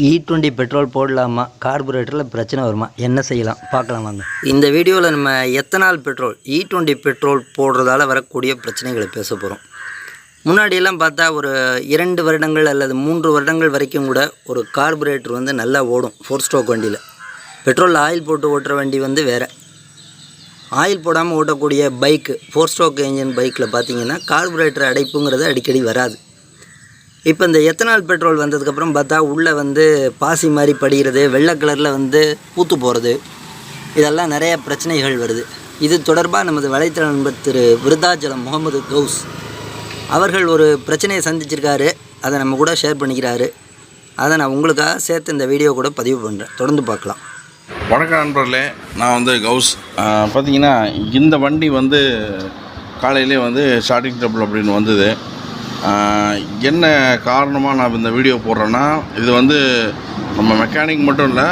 இ twenty petrol போடலாமா? கார்பரேட்டரில் பிரச்சனை வருமா? என்ன செய்யலாம்? பார்க்கலாம் வாங்க. இந்த வீடியோவில் நம்ம ethanol petrol E twenty petrol போடுறதால வரக்கூடிய பிரச்சனைகளை பேச போகிறோம் முன்னாடியெல்லாம் பார்த்தா ஒரு இரண்டு வருடங்கள் அல்லது மூன்று வருடங்கள் வரைக்கும் கூட ஒரு கார்பரேட்டர் வந்து நல்லா ஓடும் ஃபோர் ஸ்ட்ரோக் வண்டியில். பெட்ரோல் ஆயில் போட்டு ஓட்டுற வண்டி வந்து வேறு. ஆயில் போடாமல் ஓட்டக்கூடிய பைக்கு ஃபோர் ஸ்ட்ரோக் என்ஜின் பைக்கில் பார்த்தீங்கன்னா கார்பரேட்டர் அடைப்புங்கிறது அடிக்கடி வராது. இப்போ இந்த எத்தனால் பெட்ரோல் வந்ததுக்கப்புறம் பார்த்தா உள்ளே வந்து பாசி மாதிரி படிகிறது வெள்ளை கலரில் வந்து பூத்து போகிறது இதெல்லாம் நிறைய பிரச்சனைகள் வருது. இது தொடர்பாக நமது வலைத்தள நண்பர் திரு விருதாச்சலம் முகமது கௌஸ் அவர்கள் ஒரு பிரச்சனையை சந்திச்சிருக்காரு. அதை நம்ம கூட ஷேர் பண்ணிக்கிறாரு. அதை நான் உங்களுக்காக சேர்த்து இந்த வீடியோ கூட பதிவு பண்ணுறேன் தொடர்ந்து பார்க்கலாம். வணக்கம் நண்பர்களே நான் வந்து கவுஸ் பார்த்தீங்கன்னா இந்த வண்டி வந்து காலையிலே வந்து ஸ்டார்டிங் ட்ரபிள் அப்படின்னு வந்தது. என்ன காரணமாக நான் இந்த வீடியோ போடுறேன்னா இது வந்து நம்ம மெக்கானிக் மட்டும் இல்லை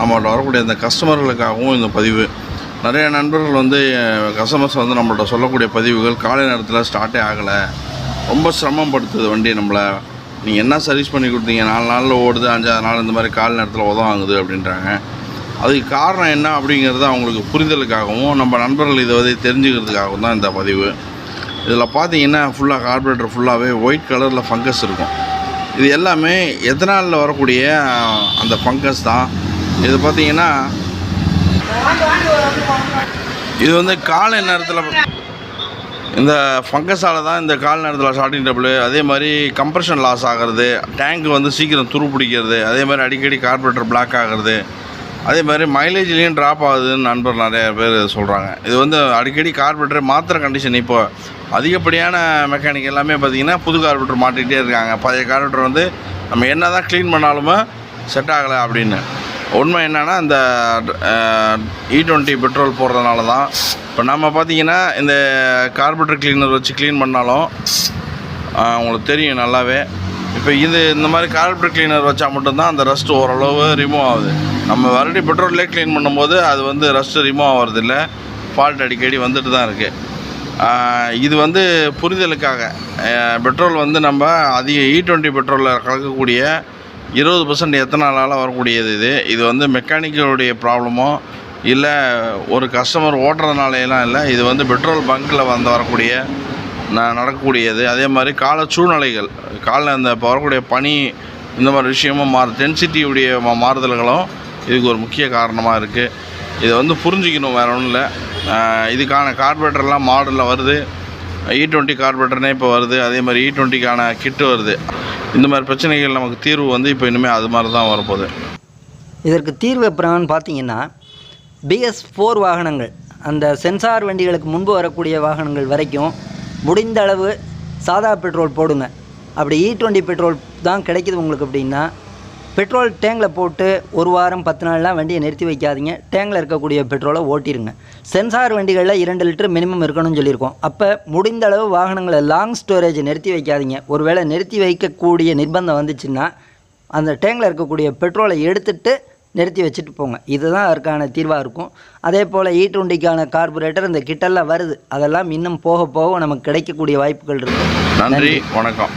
நம்மள்ட்ட வரக்கூடிய அந்த கஸ்டமர்களுக்காகவும் இந்த பதிவு. நிறைய நண்பர்கள் வந்து கஸ்டமர்ஸ் வந்து நம்மள்ட்ட சொல்லக்கூடிய பதிவுகள் காலை நேரத்தில் ஸ்டார்ட்டே ஆகலை. ரொம்ப சிரமப்படுத்துது வண்டி நம்மளை. நீங்கள் என்ன சர்வீஸ் பண்ணி கொடுத்தீங்க? நாலு நாளில் ஓடுது அஞ்சாவது நாள் இந்த மாதிரி காலை நேரத்தில் உதவாங்குது அப்படின்றாங்க. அதுக்கு காரணம் என்ன அப்படிங்கிறது அவங்களுக்கு புரிதலுக்காகவும் நம்ம நண்பர்கள் இதை வந்து தெரிஞ்சுக்கிறதுக்காகவும் தான் இந்த பதிவு. இதில் பார்த்தீங்கன்னா ஃபுல்லாக கார்பரேட்டர் ஃபுல்லாகவே ஒயிட் கலரில் ஃபங்கஸ் இருக்கும். இது எல்லாமே எத்தனாலில் வரக்கூடிய அந்த ஃபங்கஸ் தான். இது பார்த்தீங்கன்னா இது வந்து காலை நேரத்தில் இந்த ஃபங்கஸால் தான் இந்த கால் நேரத்தில் ஷார்டிங் டபுள் அதே மாதிரி கம்ப்ரெஷன் லாஸ் ஆகிறது டேங்க் வந்து சீக்கிரம் துரு பிடிக்கிறது அதே மாதிரி அடிக்கடி கார்பரேட்டர் பிளாக் ஆகிறது. அதே மாதிரி மைலேஜ்லேயும் ட்ராப் ஆகுதுன்னு நண்பர் நிறைய பேர் சொல்கிறாங்க இது வந்து அடிக்கடி கார்பரேட்டர் மாத்திர கண்டிஷன் இப்போ அதிகப்படியான மெக்கானிக் எல்லாமே பார்த்திங்கன்னா புது கார்பரேட்டர் மாட்டிகிட்டே இருக்காங்க. பழைய கார்பரேட்டர் வந்து நம்ம என்ன தான் க்ளீன் பண்ணாலுமே செட் ஆகலை அப்படின்னு. உண்மை என்னென்னா இந்த இ டுவெண்ட்டி e பெட்ரோல் போடுறதுனால தான் இப்போ நம்ம பார்த்தீங்கன்னா இந்த கார்பரேட்டர் கிளீனர் வச்சு க்ளீன் பண்ணாலும் உங்களுக்கு தெரியும் நல்லாவே. இப்போ இது இந்த மாதிரி கார்பரேட்டர் கிளீனர் வச்சால் மட்டும்தான் அந்த ரஸ்ட் ஓரளவு ரிமூவ் ஆகுது. நம்ம மறுபடியும் பெட்ரோல்லே க்ளீன் பண்ணும்போது அது வந்து ரஸ்ட்டு ரிமூவ் ஆகிறதில்ல ஃபால்ட் அடிக்கடி வந்துட்டு தான் இருக்குது இது வந்து புரிதலுக்காக. பெட்ரோல் வந்து நம்ம அதிக இ டுவெண்ட்டி பெட்ரோலில் கலக்கக்கூடிய இருபது பர்சன்ட் எத்தனாலால் வரக்கூடியது இது. இது வந்து மெக்கானிக்கலுடைய ப்ராப்ளமோ இல்லை ஒரு கஸ்டமர் ஓட்டுறதுனாலையெல்லாம் இல்லை இது வந்து பெட்ரோல் பங்க்கில் வந்து வரக்கூடிய ந- நடக்கக்கூடியது. அதே மாதிரி கால சூழ்நிலைகள். கால அந்த இப்போ வரக்கூடிய பனி இந்த மாதிரி விஷயமும் மாறு டென்சிட்டியுடைய மா மாறுதல்களும் இதுக்கு ஒரு முக்கிய காரணமாக இருக்குது இதை வந்து புரிஞ்சிக்கணும் வேறு ஒன்றும் இல்லை. இதுக்கான கார்பரேட்டர்லாம் மாடலில் வருது. இ டுவெண்ட்டி கார்பரேட்டர்னே இப்போ வருது. அதே மாதிரி இ டுவெண்ட்டிக்கான கிட்டு வருது. இந்த மாதிரி பிரச்சனைகள் நமக்கு தீர்வு வந்து இப்போ இனிமேல் அது மாதிரி தான் வரப்போகுது. இதற்கு தீர்வு எப்படின்னு பார்த்தீங்கன்னா பிஎஸ் ஃபோர் வாகனங்கள் அந்த சென்சார் வண்டிகளுக்கு முன்பு வரக்கூடிய வாகனங்கள் வரைக்கும் முடிந்த அளவு சாதா பெட்ரோல் போடுங்க. அப்படி இ டுவெண்ட்டி பெட்ரோல் தான் கிடைக்கிது உங்களுக்கு அப்படின்னா பெட்ரோல் டேங்கில் போட்டு ஒரு வாரம் பத்து நாள்லாம் வண்டியை நிறுத்தி வைக்காதீங்க. டேங்கில் இருக்கக்கூடிய பெட்ரோலை ஓட்டிடுங்க சென்சார் வண்டிகளில் இரண்டு லிட்டர் மினிமம் இருக்கணும்னு சொல்லியிருக்கோம். அப்போ முடிந்த அளவு வாகனங்களை லாங் ஸ்டோரேஜ் நிறுத்தி வைக்காதீங்க. ஒருவேளை நிறுத்தி வைக்கக்கூடிய நிர்பந்தம் வந்துச்சுன்னா அந்த டேங்கில் இருக்கக்கூடிய பெட்ரோலை எடுத்துட்டு நிறுத்தி வச்சுட்டு போங்க. இதுதான் அதற்கான தீர்வாக இருக்கும். அதே போல் இ டுவெண்ட்டிக்கான கார்பரேட்டர் இந்த கிட்டெல்லாம் வருது. அதெல்லாம் இன்னும் போக போக நமக்கு கிடைக்கக்கூடிய வாய்ப்புகள் இருக்குது நன்றி. வணக்கம்.